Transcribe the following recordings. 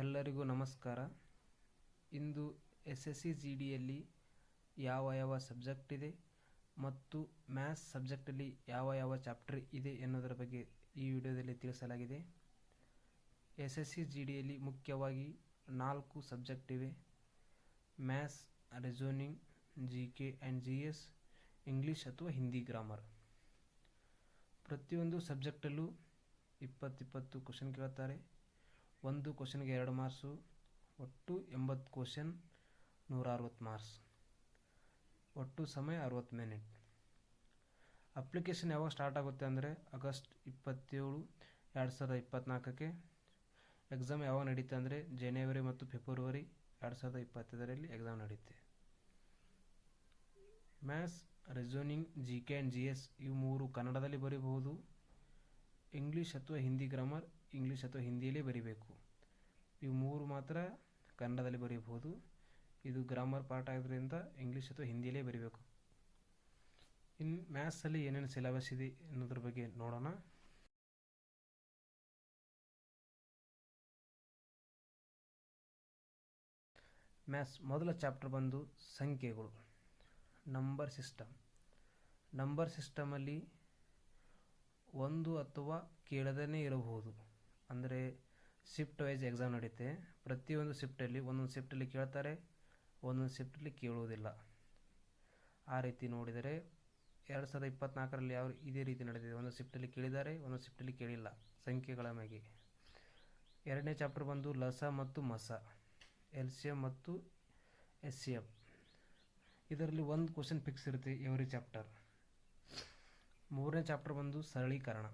ಎಲ್ಲರಿಗೂ ನಮಸ್ಕಾರ. ಇಂದು ಎಸ್ ಎಸ್ ಸಿ ಜಿ ಡಿಯಲ್ಲಿ ಯಾವ ಯಾವ ಸಬ್ಜೆಕ್ಟ್ ಇದೆ ಮತ್ತು ಮ್ಯಾಥ್ಸ್ ಸಬ್ಜೆಕ್ಟಲ್ಲಿ ಯಾವ ಯಾವ ಚಾಪ್ಟರ್ ಇದೆ ಎನ್ನುವುದರ ಬಗ್ಗೆ ಈ ವಿಡಿಯೋದಲ್ಲಿ ತಿಳಿಸಲಾಗಿದೆ. ಎಸ್ ಎಸ್ ಸಿ ಜಿ ಡಿಯಲ್ಲಿ ಮುಖ್ಯವಾಗಿ ನಾಲ್ಕು ಸಬ್ಜೆಕ್ಟ್ ಇವೆ. Maths, reasoning, G K and G S, English ಅಥವಾ ಹಿಂದಿ ಗ್ರಾಮರ್. ಪ್ರತಿಯೊಂದು ಸಬ್ಜೆಕ್ಟಲ್ಲೂ ಇಪ್ಪತ್ತಿಪ್ಪತ್ತು ಕ್ವಶನ್ ಕೇಳ್ತಾರೆ. ಒಂದು ಕ್ವಶನ್ಗೆ ಎರಡು ಮಾರ್ಕ್ಸು ಒಟ್ಟು ಎಂಬತ್ತು ಕ್ವಶನ್ ನೂರ ಅರವತ್ತು ಮಾರ್ಕ್ಸ್ ಒಟ್ಟು ಸಮಯ ಅರವತ್ತು ಮಿನಿಟ್ ಅಪ್ಲಿಕೇಶನ್ ಯಾವಾಗ ಸ್ಟಾರ್ಟ್ ಆಗುತ್ತೆ ಅಂದರೆ ಆಗಸ್ಟ್ ಇಪ್ಪತ್ತೇಳು, ಎರಡು ಸಾವಿರದ ಇಪ್ಪತ್ತ್ನಾಲ್ಕಕ್ಕೆ ಎಕ್ಸಾಮ್ ಯಾವಾಗ ನಡೀತೆ ಅಂದರೆ ಜನವರಿ ಮತ್ತು ಫೆಬ್ರವರಿ ಎರಡು ಸಾವಿರದ ಇಪ್ಪತ್ತೈದರಲ್ಲಿ ಎಕ್ಸಾಮ್ ನಡೆಯುತ್ತೆ maths reasoning G K and G S ಇವು ಮೂರು ಕನ್ನಡದಲ್ಲಿ ಬರೀಬಹುದು. ಇಂಗ್ಲೀಷ್ ಅಥವಾ ಹಿಂದಿ ಗ್ರಾಮರ್ ಇಂಗ್ಲೀಷ್ ಅಥವಾ ಹಿಂದಿಯಲ್ಲೇ ಬರೀಬೇಕು. ಇವು ಮೂರು ಮಾತ್ರ ಕನ್ನಡದಲ್ಲಿ ಬರೆಯಬಹುದು ಇದು ಗ್ರಾಮರ್ ಪಾರ್ಟ್ ಆಗೋದ್ರಿಂದ ಇಂಗ್ಲೀಷ್ ಅಥವಾ ಹಿಂದಿಯಲ್ಲೇ ಬರೀಬೇಕು. ಇನ್ನು ಮ್ಯಾಥ್ಸಲ್ಲಿ ಏನೇನು ಸಿಲೆಬಸ್ ಇದೆ ಅನ್ನೋದ್ರ ಬಗ್ಗೆ ನೋಡೋಣ. ಮ್ಯಾಥ್ಸ್ ಮೊದಲ ಚಾಪ್ಟರ್ ಬಂದು ಸಂಖ್ಯೆಗಳು. ನಂಬರ್ ಸಿಸ್ಟಮ್ ನಂಬರ್ ಸಿಸ್ಟಮಲ್ಲಿ ಒಂದು ಅಥವಾ ಕೇಳದೇ ಇರಬಹುದು. ಅಂದರೆ ಶಿಫ್ಟ್ ವೈಸ್ ಎಕ್ಸಾಮ್ ನಡೆಯುತ್ತೆ ಪ್ರತಿಯೊಂದು ಶಿಫ್ಟಲ್ಲಿ ಒಂದೊಂದು ಶಿಫ್ಟಲ್ಲಿ ಕೇಳ್ತಾರೆ, ಒಂದೊಂದು ಶಿಫ್ಟಲ್ಲಿ ಕೇಳುವುದಿಲ್ಲ. ಆ ರೀತಿ ನೋಡಿದರೆ ಎರಡು ಸಾವಿರದ ಇಪ್ಪತ್ತ್ನಾಲ್ಕರಲ್ಲಿ ಯಾವ ಇದೇ ರೀತಿ ನಡೆದಿದೆ. ಒಂದು ಶಿಫ್ಟಲ್ಲಿ ಕೇಳಿದ್ದಾರೆ ಒಂದೊಂದು ಶಿಫ್ಟಲ್ಲಿ ಕೇಳಿಲ್ಲ. ಸಂಖ್ಯೆಗಳ ಮ್ಯಾಗೆ. ಎರಡನೇ ಚಾಪ್ಟರ್ ಬಂದು ಲಸ ಮತ್ತು ಮಸ, ಎಲ್ ಸಿ ಎಂ ಮತ್ತು ಎಸ್ ಸಿ ಎಂ ಇದರಲ್ಲಿ ಒಂದು ಕ್ವಶನ್ ಫಿಕ್ಸ್ ಇರುತ್ತೆ ಎವ್ರಿ ಚಾಪ್ಟರ್ ಮೂರನೇ ಚಾಪ್ಟರ್ ಬಂದು ಸರಳೀಕರಣ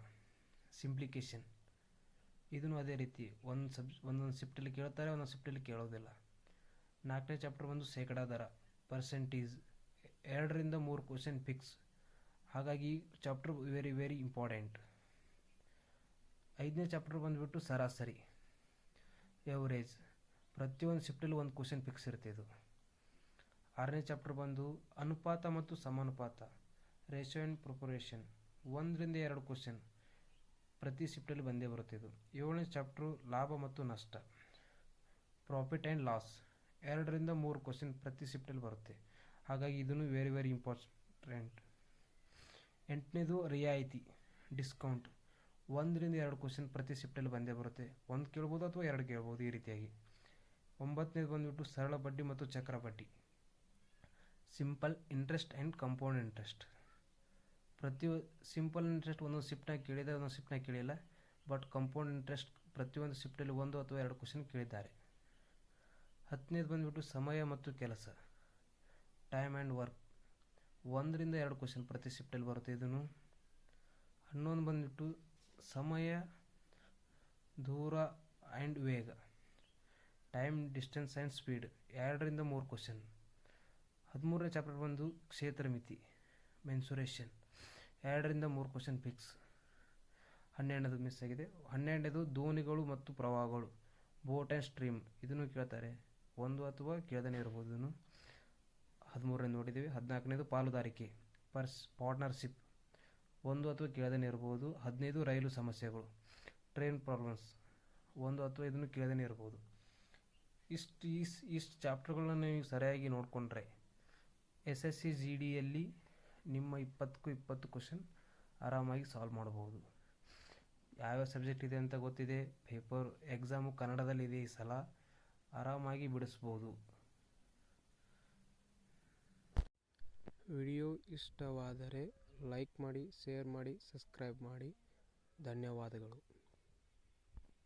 ಸಿಂಪ್ಲಿಕೇಶನ್ ಇದನ್ನು ಅದೇ ರೀತಿ ಒಂದು ಸಬ್ ಒಂದೊಂದು ಶಿಫ್ಟಲ್ಲಿ ಕೇಳ್ತಾರೆ, ಒಂದೊಂದು ಶಿಫ್ಟಲ್ಲಿ ಕೇಳೋದಿಲ್ಲ. ನಾಲ್ಕನೇ ಚಾಪ್ಟರ್ ಬಂದು ಶೇಕಡಾ ದರ ಪರ್ಸೆಂಟೇಜ್ ಎರಡರಿಂದ ಮೂರು ಕ್ವಶನ್ ಫಿಕ್ಸ್ ಹಾಗಾಗಿ ಚಾಪ್ಟರ್ ವೆರಿ ವೆರಿ ಇಂಪಾರ್ಟೆಂಟ್ ಐದನೇ ಚಾಪ್ಟರ್ ಬಂದುಬಿಟ್ಟು ಸರಾಸರಿ ಎವರೇಜ್ ಪ್ರತಿಯೊಂದು ಶಿಫ್ಟಲ್ಲಿ ಒಂದು ಕ್ವಶನ್ ಫಿಕ್ಸ್ ಇರುತ್ತೆ ಇದು. ಆರನೇ ಚಾಪ್ಟರ್ ಬಂದು ಅನುಪಾತ ಮತ್ತು ಸಮಾನುಪಾತ. ರೇಷೋ ಪ್ರಿಪರೇಷನ್ ಪ್ರೊಪೊರೇಷನ್ ಒಂದರಿಂದ ಎರಡು ಕ್ವಶನ್ ಪ್ರತಿ ಶಿಫ್ಟಲ್ಲಿ ಬಂದೇ ಬರುತ್ತೆ ಇದು. ಏಳನೇ ಚಾಪ್ಟ್ರು ಲಾಭ ಮತ್ತು ನಷ್ಟ. ಪ್ರಾಫಿಟ್ ಆ್ಯಂಡ್ ಲಾಸ್ ಎರಡರಿಂದ ಮೂರು ಕ್ವಶನ್ ಪ್ರತಿ ಶಿಫ್ಟಲ್ಲಿ ಬರುತ್ತೆ. ಹಾಗಾಗಿ ಇದನ್ನು ವೆರಿ ವೆರಿ ಇಂಪಾರ್ಟೆಂಟ್ ಎಂಟನೇದು ರಿಯಾಯಿತಿ ಡಿಸ್ಕೌಂಟ್ ಒಂದರಿಂದ ಎರಡು ಕ್ವಶನ್ ಪ್ರತಿ ಶಿಫ್ಟಲ್ಲಿ ಬಂದೇ ಬರುತ್ತೆ. ಒಂದು ಕೇಳ್ಬೋದು ಅಥವಾ ಎರಡು ಕೇಳ್ಬೋದು ಈ ರೀತಿಯಾಗಿ. ಒಂಬತ್ತನೇದು ಬಂದುಬಿಟ್ಟು ಸರಳ ಬಡ್ಡಿ ಮತ್ತು ಚಕ್ರ ಬಡ್ಡಿ. Simple interest and compound interest ಪ್ರತಿ ಸಿಂಪಲ್ ಇಂಟ್ರೆಸ್ಟ್ ಒಂದೊಂದು ಶಿಫ್ಟ್ನಾಗ ಕೇಳಿದೆ ಒಂದೊಂದು ಶಿಫ್ಟ್ನಾಗ ಕೇಳಿಲ್ಲ. ಬಟ್ ಕಂಪೌಂಡ್ ಇಂಟ್ರೆಸ್ಟ್ ಪ್ರತಿಯೊಂದು ಶಿಫ್ಟಲ್ಲಿ ಒಂದು ಅಥವಾ ಎರಡು ಕ್ವಶನ್ ಕೇಳಿದ್ದಾರೆ. ಹತ್ತನೇದು ಬಂದುಬಿಟ್ಟು ಸಮಯ ಮತ್ತು ಕೆಲಸ. ಟೈಮ್ ಆ್ಯಂಡ್ ವರ್ಕ್ ಒಂದರಿಂದ ಎರಡು ಕ್ವಶನ್ ಪ್ರತಿ ಶಿಫ್ಟಲ್ಲಿ ಬರುತ್ತೆ ಇದನ್ನು. ಹನ್ನೊಂದು ಬಂದುಬಿಟ್ಟು ಸಮಯ, ದೂರ ಆ್ಯಂಡ್ ವೇಗ. ಟೈಮ್ ಡಿಸ್ಟೆನ್ಸ್ ಆ್ಯಂಡ್ ಸ್ಪೀಡ್ ಎರಡರಿಂದ ಮೂರು ಕ್ವಶನ್ ಹದಿಮೂರನೇ ಚಾಪ್ಟರ್ ಬಂದು ಕ್ಷೇತ್ರ ಮಿತಿ. ಮೆನ್ಸುರೇಷನ್ ಎರಡರಿಂದ ಮೂರು ಕ್ವಶನ್ ಫಿಕ್ಸ್ ಹನ್ನೆರಡನೇದು ಮಿಸ್ ಆಗಿದೆ. ಹನ್ನೆರಡನೇದು ದೋಣಿಗಳು ಮತ್ತು ಪ್ರವಾಹಗಳು. ಬೋಟ್ ಆ್ಯಂಡ್ ಸ್ಟ್ರೀಮ್ ಇದನ್ನು ಕೇಳ್ತಾರೆ. ಒಂದು ಅಥವಾ ಕೇಳ್ದೇ ಇರ್ಬೋದು ಇದನ್ನು. ಹದಿಮೂರನೇ ನೋಡಿದ್ದೀವಿ. ಹದಿನಾಲ್ಕನೇದು ಪಾಲುದಾರಿಕೆ. ಪರ್ಸ್ ಪಾರ್ಟ್ನರ್ಶಿಪ್ ಒಂದು ಅಥವಾ ಕೇಳ್ದೇ ಇರ್ಬೋದು. ಹದಿನೈದು ರೈಲು ಸಮಸ್ಯೆಗಳು. ಟ್ರೈನ್ ಪ್ರಾಬ್ಲಮ್ಸ್ ಒಂದು ಅಥವಾ ಇದನ್ನು ಕೇಳ್ದೇ ಇರ್ಬೋದು. ಇಷ್ಟು ಇಷ್ಟು ಇಷ್ಟು ಚಾಪ್ಟರ್ಗಳನ್ನ ನೀವು ಸರಿಯಾಗಿ ನೋಡಿಕೊಂಡ್ರೆ ಎಸ್ ಎಸ್ ಸಿ ಜಿ ಡಿಯಲ್ಲಿ ನಿಮ್ಮ ಇಪ್ಪತ್ತಕ್ಕೂ ಇಪ್ಪತ್ತು ಕ್ವಶನ್ ಆರಾಮಾಗಿ ಸಾಲ್ವ್ ಮಾಡ್ಬೋದು ಯಾವ್ಯಾವ ಸಬ್ಜೆಕ್ಟ್ ಇದೆ ಅಂತ ಗೊತ್ತಿದೆ? ಪೇಪರ್ ಎಕ್ಸಾಮು ಕನ್ನಡದಲ್ಲಿದೆ ಈ ಸಲ. ಆರಾಮಾಗಿ ಬಿಡಿಸ್ಬೋದು. ವಿಡಿಯೋ ಇಷ್ಟವಾದರೆ ಲೈಕ್ ಮಾಡಿ ಶೇರ್ ಮಾಡಿ ಸಬ್ಸ್ಕ್ರೈಬ್ ಮಾಡಿ. ಧನ್ಯವಾದಗಳು.